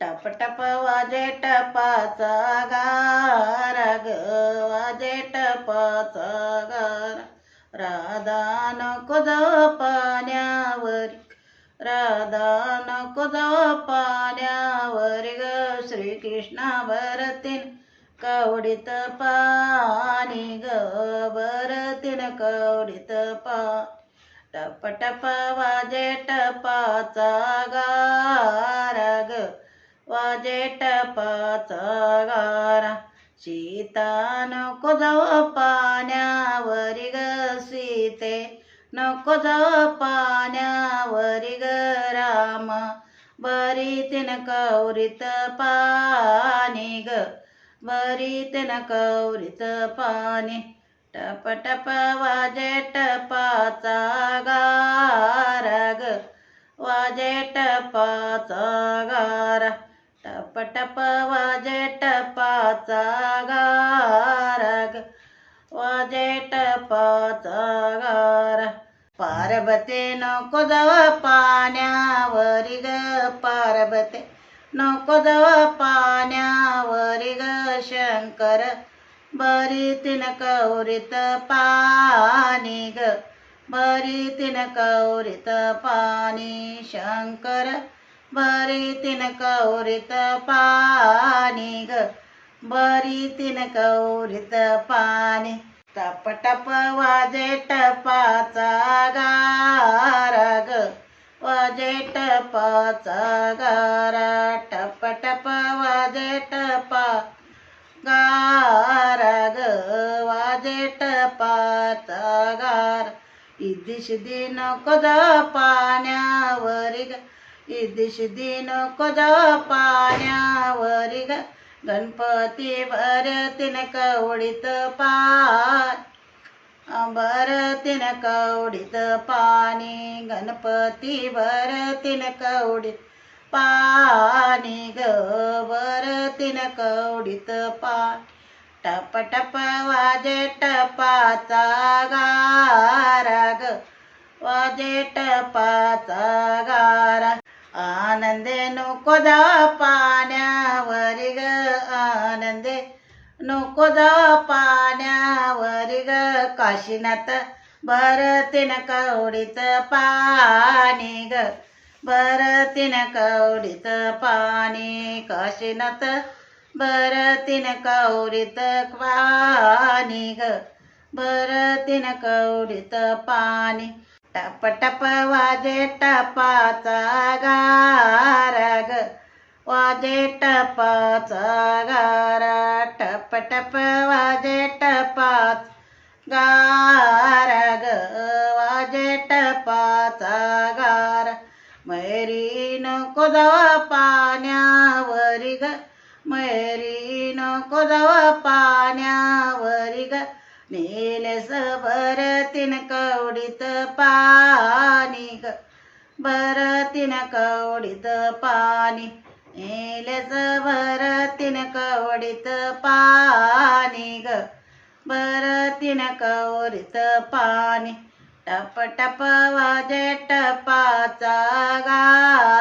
टप टप वाजे टपाचा गार ग वाजे टपाचा गार. राधा नको जाऊ पाण्यावर राधा नको जाऊ पाण्यावर ग. श्रीकृष्णा भरतीन कवडीत पाणी ग भरतीन कवडीत पा टप टप वाजे टपाचा गारा. वाजेट टपाचा गारा सीता नको जाऊ पाण्यावरी ग सीते. नको जाऊ पाण्यावरी ग राम. बरी तिन कौरीत पाणी ग. बरी तिन कौरीत पाणी. टप टप वाजे टपाचा गारा ग. वाजे टपाचा गारा. टप टप वाजे टपाचा गारा. ग वाजे टपाचा गारा पार्वते नको जव पाण्यावरी ग पार्वते नको जव पाण्यावरी ग शंकर. बरी तिन कौरीत पाणी ग बरी तिन कौरीत पाणी शंकर. बरी तिन कौरीत पाणी ग बरी तिन कौरीत पाणी टप टप वाजे टपाचा गारा ग वाजे टपाचा गारा टप टप वाजे टपा गारा ग वाजे टपाचा गार इदिश दिन कोद पाण्यावरी ग इदिश दिन कोद पाण्यावर गणपती भरतीन कवडीत पाय भरतीन कवडीत पाणी. गणपती भरतीन कवडीत पाणी. ग भरतीन कवडीत पाणी टप टप वाजे टपाचा गारा ग. वाजे टपाचा ग आनंदे नको जा पाण्यावर ग आनंदे. नको जा पाण्यावर ग काशीनाथ भरतीन कवडीत पाणी ग. भरतीन कवडीत पाणी काशीनाथ भरतीन कवडीत पाणी ग. भरतीन कवडीत पाणी टप टप वाजे टपाचा गारग. ग वाजे टपाचा गारा. टप टप वाजे टपाच गारा ग वाजे टपाचा गार. मैरी नको जावा पाण्यावरी ग. मैरी नको जावा पाण्यावर ग नेलेस भरतीन कवडीत पाणी ग. भरतीन कवडीत पाणी. नेलेस भरतीन कवडीत पाणी ग. भरतीन कवडीत पाणी. टप टप वाजे टपाचा गारा ग